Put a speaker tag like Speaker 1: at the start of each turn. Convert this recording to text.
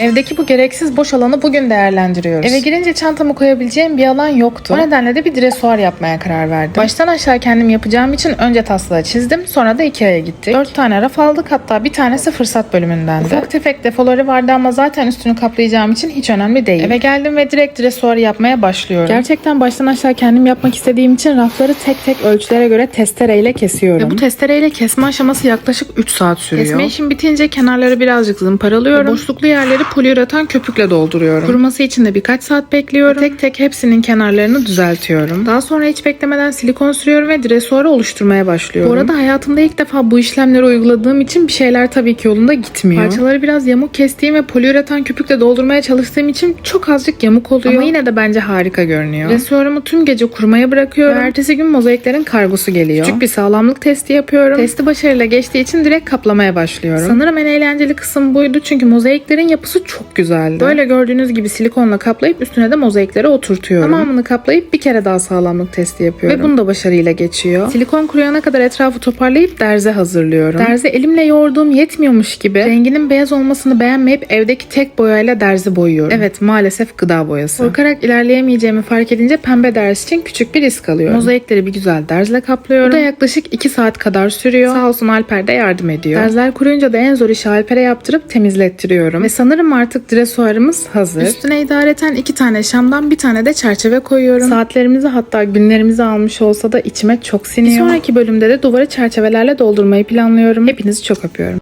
Speaker 1: Evdeki bu gereksiz boş alanı bugün değerlendiriyoruz. Eve girince çantamı koyabileceğim bir alan yoktu. O nedenle de bir dresuar yapmaya karar verdim. Baştan aşağı kendim yapacağım için önce taslağı çizdim. Sonra da Ikea'ya gittik. Dört tane raf aldık hatta bir tanesi fırsat bölümündendi. Ufak tefek defoları vardı ama zaten üstünü kaplayacağım için hiç önemli değil. Eve geldim ve direkt dresuar yapmaya başlıyorum. Gerçekten baştan aşağı kendim yapmak istediğim için rafları tek tek ölçülere göre testereyle kesiyorum. Ve bu testereyle kesme aşaması yaklaşık 3 saat sürüyor. Kesme işim bitince kenarları birazcık zımparalıyorum. Ve boşluklu yerleri poliüretan köpükle dolduruyorum. Kuruması için de birkaç saat bekliyorum. Tek tek hepsinin kenarlarını düzeltiyorum. Daha sonra hiç beklemeden silikon sürüyorum ve dresuarı oluşturmaya başlıyorum. Bu arada hayatımda ilk defa bu işlemleri uyguladığım için bir şeyler tabii ki yolunda gitmiyor. Parçaları biraz yamuk kestiğim ve poliüretan köpükle doldurmaya çalıştığım için çok azıcık yamuk oluyor. Ama yine de bence harika görünüyor. Dresuarımı tüm gece kurumaya bırakıyorum. Ve ertesi gün mozaiklerin kargosu geliyor. Küçük bir sağlamlık testi yapıyorum. Testi başarıyla geçtiği için direkt kaplamaya başlıyorum. Sanırım en eğlenceli kısım buydu çünkü mozaiklerin yapısı çok güzeldi. Böyle gördüğünüz gibi silikonla kaplayıp üstüne de mozaikleri oturtuyorum. Tamamını kaplayıp bir kere daha sağlamlık testi yapıyorum. Ve bunu da başarıyla geçiyor. Silikon kuruyana kadar etrafı toparlayıp derze hazırlıyorum. Derze elimle yoğurduğum yetmiyormuş gibi renginin beyaz olmasını beğenmeyip evdeki tek boyayla derzi boyuyorum. Evet maalesef gıda boyası. Korkarak ilerleyemeyeceğimi fark edince pembe derz için küçük bir risk alıyorum. Mozaikleri bir güzel derzle kaplıyorum. Bu da yaklaşık 2 saat kadar sürüyor. Sağ olsun Alper de yardım ediyor. Derzler kuruyunca da en zor işi Alper'e yaptırıp temizlettiriyorum. Ve sanırım artık dresuarımız hazır. Üstüne idareten iki tane şamdan bir tane de çerçeve koyuyorum. Saatlerimizi hatta günlerimizi almış olsa da içime çok siniyor. Bir sonraki bölümde de duvarı çerçevelerle doldurmayı planlıyorum. Hepinizi çok öpüyorum.